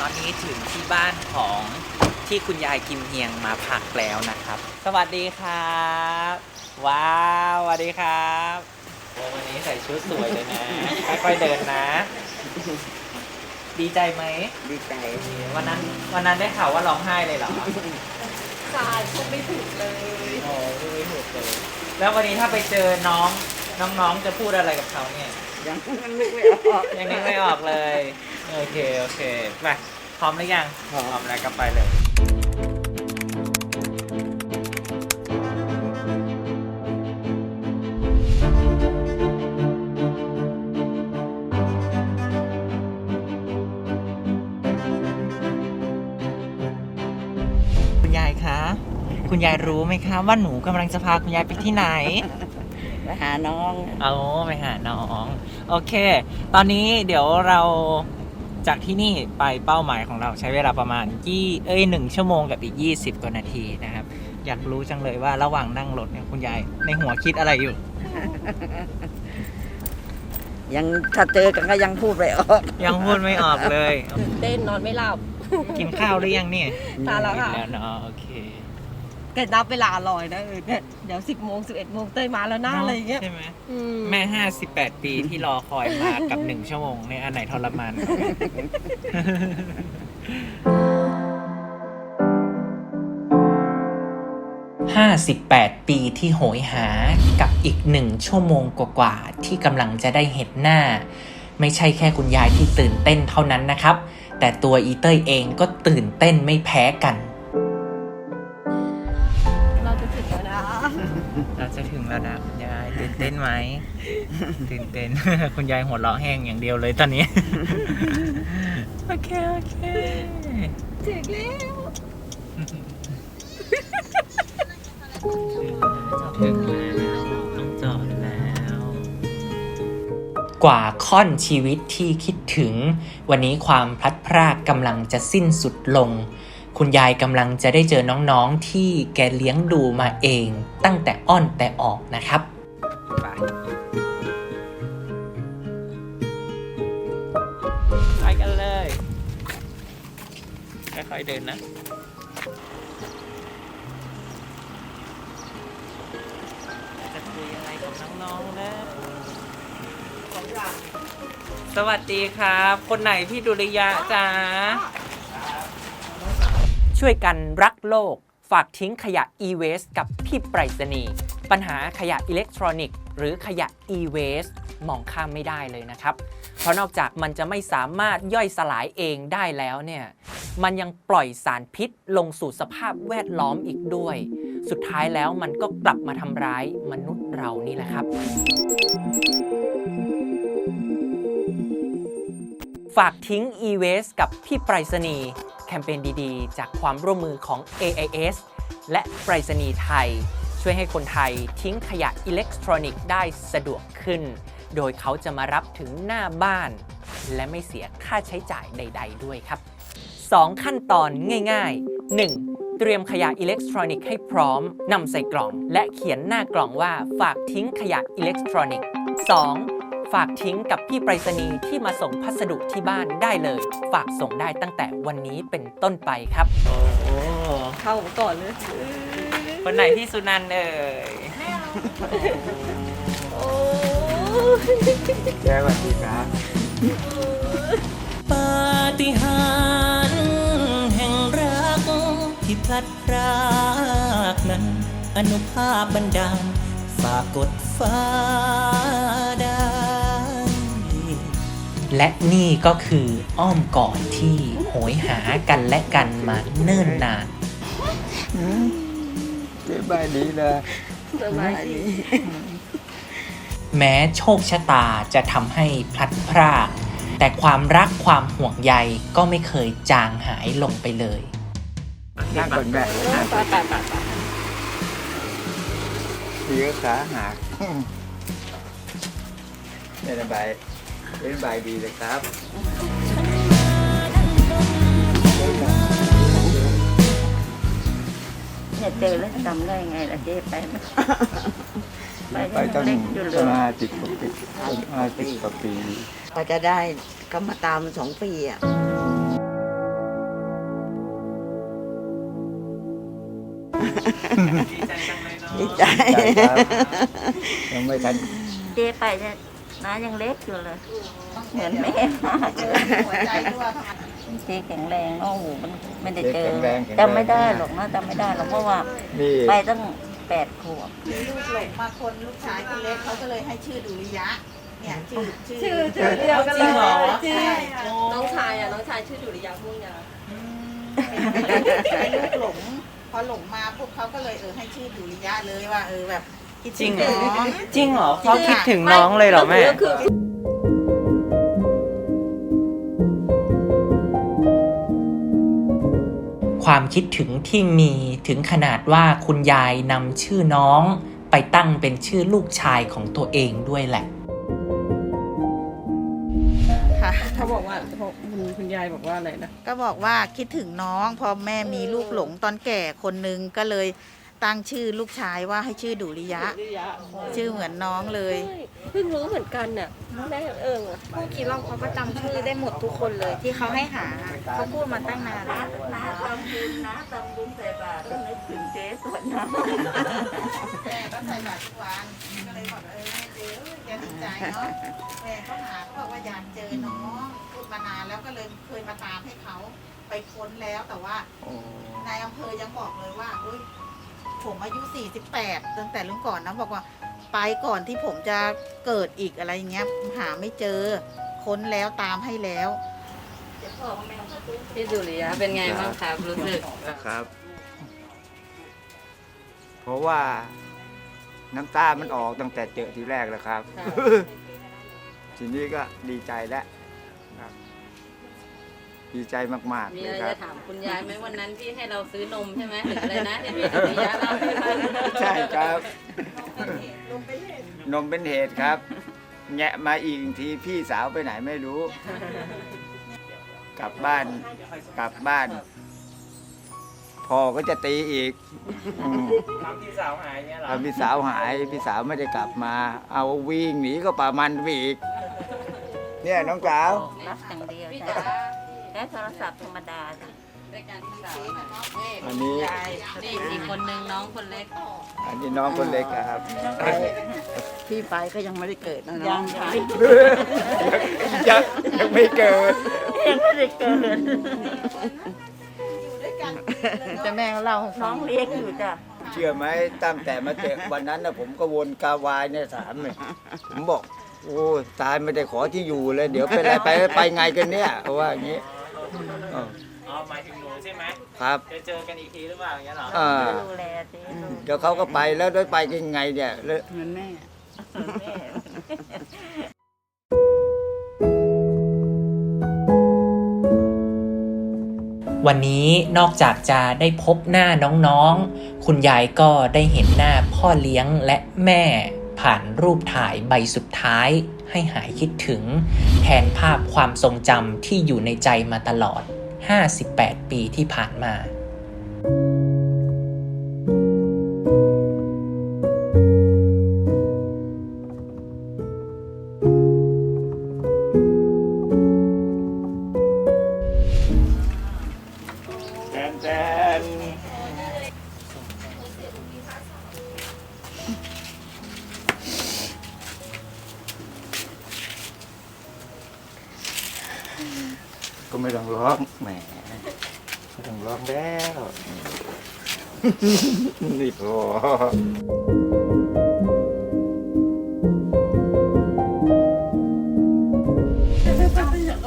ตอนนี้ถึงที่บ้านของที่คุณยายกิมเฮียงมาพักแล้วนะครับ สวัสดีครับ ว้าวสวัสดีครับโอ้วันนี้ใส่ชุดสวยเลยนะ ค่อยๆเดินนะ ดีใจไหม ดีใจวันนั้นวันนั้นได้ข่าวว่าร้องไห้เลยเหรอใช่พูดไม่ถูกเลยโอ้ไม่ถูกเลย แล้ววันนี้ถ้าไปเจอน้องน้องๆจะพูดอะไรกับเขาเนี่ยยังนึกไม่ออกยังนึกไม่ออกเลย โอเค โอเค ไป พร้อมหรือยัง พร้อม พร้อมแล้วก็ไปเลย คุณยายคะ คุณยายรู้ไหมคะว่าหนูกำลังจะพาคุณยายไปที่ไหน ไปหาน้อง เอาไปหาน้อง โอเค ตอนนี้เดี๋ยวเรา จากที่นี่ไปเป้าหมายของเราใช้เวลาประมาณยี่เอ้ยหนึ่งชั่วโมงกับอีก 20 กว่านาทีนะครับ อยากรู้จังเลยว่าระหว่างนั่งรถเนี่ยคุณยายในหัวคิดอะไรอยู่ ยังถ้าเจอกันก็ยังพูดไม่ออก ยังพูดไม่ออกเลย ตื่นเต้นนอนไม่หลับ กินข้าวหรือยังเนี่ยทานแล้วค่ะ กินแล้วเนาะโอเค เกิดนับเวลาลอยนะเออเนี่ยเดี๋ยวสิบโมงสิบเอ็ดโมงเต้ยมาแล้วนะอะไรอย่างเงี้ยใช่ไหมอืมแม่58ปีที่รอคอยมากับหนึ่งชั่วโมงเนี่ยอันไหนทรมานกว่ากัน58ปีที่โหยหากับอีกหนึ่งชั่วโมงกว่าๆที่กำลังจะได้เห็นหน้า ไม่ใช่แค่คุณยายที่ตื่นเต้นเท่านั้นนะครับ แต่ตัวอีเต้ยเองก็ตื่นเต้นไม่แพ้กัน นเต้นไหม ตื่นเต้น คุณยายหัวเราะแห้งอย่างเดียวเลยตอนนี้ โอเค โอเคถึงแล้วถึงแล้วต้องจอดแล้ว กว่าค่อนชีวิตที่คิดถึง วันนี้ความพลัดพรากกำลังจะสิ้นสุดลง คุณยายกำลังจะได้เจอน้องๆที่แกเลี้ยงดูมาเอง ตั้งแต่อ้อนแต่ออกนะครับ ค่อยๆเดินนะจะคุยอะไรกับน้องๆนะสวัสดีครับ คนไหนพี่ดุริยะจ๊ะช่วยกันรักโลก ฝากทิ้งขยะ e-waste กับพี่ไปรษณีย์ปัญหาขยะอิเล็กทรอนิกส์ หรือขยะ e-waste มองข้ามไม่ได้เลยนะครับ เพราะนอกจากมันจะไม่สามารถย่อยสลายเองได้แล้วเนี่ย มันยังปล่อยสารพิษลงสู่สภาพแวดล้อมอีกด้วย สุดท้ายแล้วมันก็กลับมาทำร้ายมนุษย์เรานี่แหละครับ ฝากทิ้ง e-waste กับพี่ไปรษณีย์แคมเปญดีๆ จากความร่วมมือของ AIS และไปรษณีย์ไทย ช่วยให้คนไทยทิ้งขยะอิเล็กทรอนิกส์ได้สะดวกขึ้น โดยเขาจะมารับถึงหน้าบ้าน และไม่เสียค่าใช้จ่ายใด ๆ ด้วยครับ 2 ขั้นตอนง่ายๆ 1. เตรียมขยะอิเล็กทรอนิกส์ให้พร้อมนำใส่กล่อง และเขียนหน้ากล่องว่าฝากทิ้งขยะอิเล็กทรอนิกส์ 2. ฝากทิ้งกับพี่ไปรษณีย์ที่มาส่งพัสดุที่บ้านได้เลย ฝากส่งได้ตั้งแต่วันนี้เป็นต้นไปครับ โอ้เข้าก่อนเลยคนไหนพี่สุนันท์เอ่ยโอ้สวัสดีครับ ปาฏิหาริย์แห่งรัก ที่พลัดพรากนั้น อนุภาพบันดาลฝากกดฟ้าได้ และนี่ก็คืออ้อมกอดที่โหยหากันและกันมาเนิ่นนาน สบายดีเลยสบายดีแม้โชคชะตาจะทำให้พลัดพราก แต่ความรักความห่วงใยก็ไม่เคยจางหายลงไปเลย นั่งก่อนแม่ไปไปไปไปทีก็ขาหักไม่สบายไม่สบายดีเลยครับเนี่ยเจอแล้วจำได้ไงล่ะเจ๊ไปไหมไปตั้งเล็กอยู่เลประยมาณสิบกว่าปีห้าสิบกว่าปีก็จะได้ก็มาตามสองปีอะ ดีใจจังเลยเนาะดีใจใช่ครับยังไม่ทันเจ๊ไปเนี่ยน้ายังเล็กอยู่เลย เหมือนแม่มากหัวใจด้วยเจ๊แข็งแรงเนาะโอ้โหมันไม่ได้เจอแข็งแรงแข็งแรงจำไม่ได้หรอกนะจำไม่ได้หรอกเพราะว่า นี่ไปตั้งแปดขวบมีลูกหลงมาคนลูกชายคนเล็กเขาก็เลยให้ชื่อดุริยะ เนี่ยชื่อชื่อชื่อเดียวกันเลยจริงเหรอจริงใช่น้องชายอะน้องชายชื่อดุริยางค์ม่วงยาวเป็นลูกหลง พอหลงมาปุ๊บเขาก็เลยเออให้ชื่อดุริยะเลยว่า เออแบบคิดจริถึงงเหรอน้อง จริงเหรอเขาคิดถึงน้องเลยเหรอแม่ก็คือความคิดถึงที่มีถึงขนาดว่าคุณยายนำชื่อน้อง ไปตั้งเป็นชื่อลูกชายของตัวเองด้วยแหละค่ะ เขาบอกว่าคุณคุณยายบอกว่าอะไรนะ ก็บอกว่าคิดถึงน้องพอแม่มีลูกหลงตอนแก่คนนึงก็เลย ตั้งชื่อลูกชายว่าให้ชื่อดุริยะ ชื่อเหมือนน้องเลย เพิ่งรู้เหมือนกันน่ะแม่เอิงอะผู้คิดลองเขาก็จำชื่อได้หมดทุกคนเลยที่เขาให้หาเขาพูดมาตั้งนานแล้วน้าทำบุญน้าทำบุญใส่บาตรต้องนึกถึงเจ๊ส่วนน้าแม่ก็ใส่บาตรทุกวันก็เลยบอกเออแม่เจอแกดีใจเนาะแม่ก็หาเขาบอกว่าอยากเจอน้องพูดมานานแล้วก็เลยเคยมาตามให้เขาไปค้นแล้วแต่ว่านายอำเภอยังบอกเลยว่าอุ้ย ผมอายุ 48 ตั้งแต่รุ่นก่อนนะบอกว่าไปก่อนที่ผมจะเกิดอีกอะไรอย่างเงี้ย หาไม่เจอ ค้นแล้วตามให้แล้วพี่ดุริยะเป็นไงบ้างครับรู้สึกครับ เพราะว่าน้ำตามันออกตั้งแต่เจอทีแรกแล้วครับค่ะทีนี้ก็ดีใจแล้วครับ ดีใจมากมีๆอะเลไรยครัจะบ ถามคุณยายไหมวันนั้นที่ให้เราซื้อนมใช่ไหมหรืออะไรนะที่พี่สุริยะเล่าให้ฟังใช่ครับ นมเป็นเหตุครับ แงะมาอีกทีพี่สาวไปไหนไม่รู้ กลับบ้านกลับบ้าน พ่อก็จะตีอีกอืมทำพี่สาวหายเนี่ยเหรอถ้าพี่สาวหายพี่สาวไม่ได้กลับมา เอาวิ่งหนีก็ป่ามันไปอีก เนี่ยน้องสาว รับอย่างเดียวจ้ะ แค่โทรศัพท์ธรรมดาจ้ะรายการพี่สาวน่ะอันนี้นี่อีกคนนึงน้องคนเล็ก อันนี้น้องคนเล็กอะครับ พี่ไปก็ยังไม่ได้เกิดนะยัน้องงค่ะยังยังไม่เกิด ยังไม่ได้เกิดแต่แม่ก็เล่าให้น้ฟัองงเลี้ยงอยู่จ้ะเชื่อไหมตั้งแต่มาเจอวันนั้นนะผมก็วนกาวายเนี่ยถามเลยผมบอก โอ้ยตายไม่ได้ขอที่อยู่เลย เดี๋ยวเป็นอะไรไปไปไงกันเนี่ยเพราะว่าอย่างนี้ เอออ๋อหมายถึงหนูใช่ไหมครับ จะเจอกันอีกทีหรือเปล่าอย่างเงี้ยเหรอ อ่าดูแลเจ๊ลูกเดี๋ยวเขาก็ไปแล้วได้ไปกันยังไงเนี่ยแล้ว เหมือนแม่ แม่ วันนี้นอกจากจะได้พบหน้าน้องๆ คุณยายก็ได้เห็นหน้าพ่อเลี้ยงและแม่ ผ่านรูปถ่ายใบสุดท้าย ให้หายคิดถึง แทนภาพความทรงจำที่อยู่ในใจมาตลอด 58 ปีที่ผ่านมาแทน ไม่ต้องร้องแหมไม่ต้องร้องแล้วนี่พอ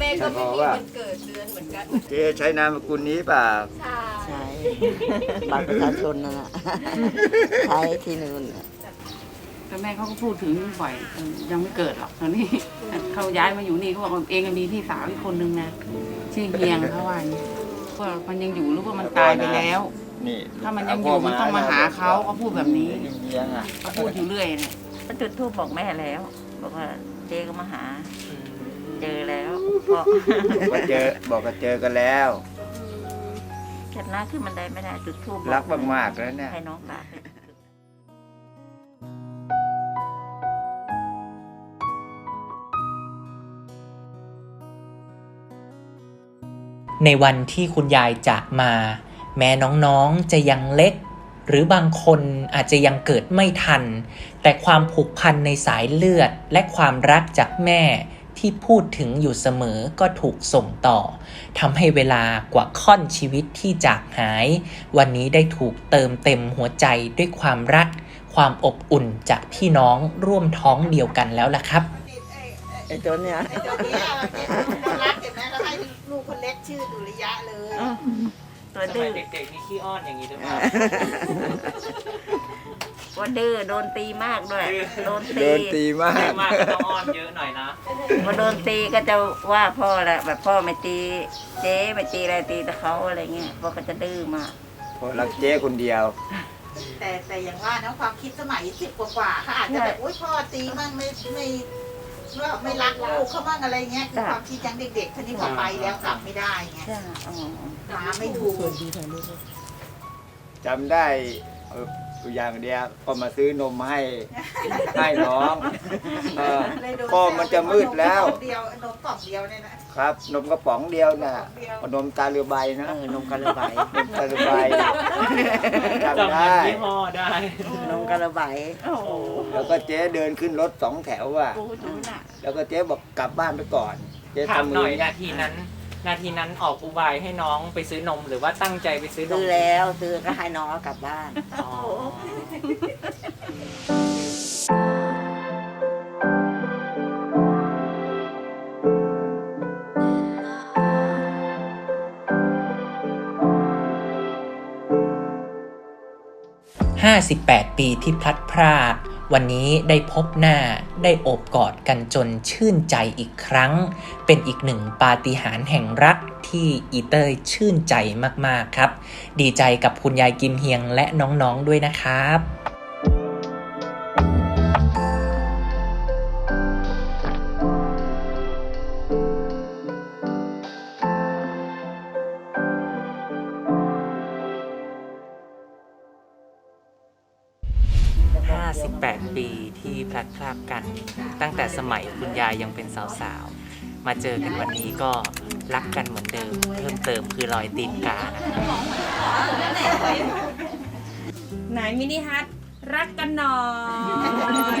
แม่ก็ไม่มีว่าวันเกิดเดือนเหมือนกัน เจ๊ใช้นามสกุลนี้เปล่าใช่บัตรประชาชนนั่นน่ะใช้ที่นู่นน่ะ แต่แม่เขาก็พูดถึงบ่อยเออยังไม่เกิดหรอกตอนนี้ เขาย้ายมาอยู่นี่เขาบอกว่าเองมีพี่สาวอีกคนนึงนะชื่อเฮียงเขาว่าอย่างนี้ว่ามันยังอยู่หรือว่ามันตายไปแล้ว นี่ถ้ามันยังอยู่มันต้องมาหาเขาเขาพูดแบบนี้ เลี้ยงอะเขาพูดอยู่เรื่อยเนี่ยก็จุดทูบบอกแม่แล้ว บอกว่าเจ๊ก็มาหา เจอแล้วบอกบอกว่าเจอบอกว่าเจอกันแล้วเช็ดหน้าขึ้นบันไดไม่ได้จุดทูบรักมากๆแล้วเนี่ย ให้น้องตาก ในวันที่คุณยายจากมา แม้น้องๆจะยังเล็ก หรือบางคนอาจจะยังเกิดไม่ทัน แต่ความผูกพันในสายเลือดและความรักจากแม่ที่พูดถึงอยู่เสมอก็ถูกส่งต่อทำให้เวลากว่าค่อนชีวิตที่จากหาย วันนี้ได้ถูกเติมเต็มหัวใจด้วยความรัก ความอบอุ่นจากพี่น้องร่วมท้องเดียวกันแล้วล่ะครับ ไอ้ตัวเนี้ย ไอ้ตัวเนี้ย ชื่อดุริยะเลยตัวดื้อเด็กๆนี่ขี้อ้อนอย่างนี้หรือเปล่า ว่าดื้อโดนตีมากด้วย โดนเดินตีมากมากก็ต้องอ้อนเยอะหน่อยนะ พอโดนตีก็จะว่าพ่อแหละแบบพ่อไม่ตีเจ๊ไม่ตีอะไรตีแต่เขาอะไรเงี้ยพ่อก็จะดื้อมาก เพราะรักเจ๊คนเดียว แต่แต่อย่างว่านะความคิดสมัยสิบกว่าๆเขาอาจจะแบบอุ้ยพ่อตีมั่งไม่ไม่ ว่าไม่รักลูกเขามั่งอะไรเงี้ยคือความคิดยังเด็กๆทีนี้พอไปแล้วกลับไม่ได้ไงใช่อ๋อมาไม่ถูกจำได้เอออยู่อย่างเดียวก็มาซื้อนมให้ให้น้องเออเลยโดก็มันจะมืดแล้วนมเดียวนมกล่องเดียวเนี่ยนะครับ นมกระป๋องเดียวน่ะเอานมตาเรือใบนะเออนมกระใบนมตาเรือใบ จำได้ ยี่ห้อได้นมกระใบแล้วก็เจ๊เดินขึ้นรถสองแถวอะ โอ้ดูน่ะแล้วก็เจ๊บอกกลับบ้านไปก่อน เจ๊ถามทำหมืน่ออยนาทีนั้น นาทีนั้นออกอุบายให้น้องไปซื้อนมหรือว่าตั้งใจไปซื้อนซื้มอแล้วซื้อก็ให้น้องเอากลับบ้านอ๋อ 58 ปีที่พลัดพราก วันนี้ได้พบหน้าได้โอบกอดกันจนชื่นใจอีกครั้ง เป็นอีกหนึ่งปาฏิหาริย์แห่งรักที่อีเตอร์ชื่นใจมากๆครับ ดีใจกับคุณยายกิมเฮียงและน้องๆด้วยนะครับ คลัดคลากกัน ตั้งแต่สมัยคุณยายยังเป็นสาวๆ มาเจอกันวันนี้ก็รักกันเหมือนเดิม เพิ่มเติมคือรอยตีนกานะคะไหนมินิฮัทรักกันหน่อย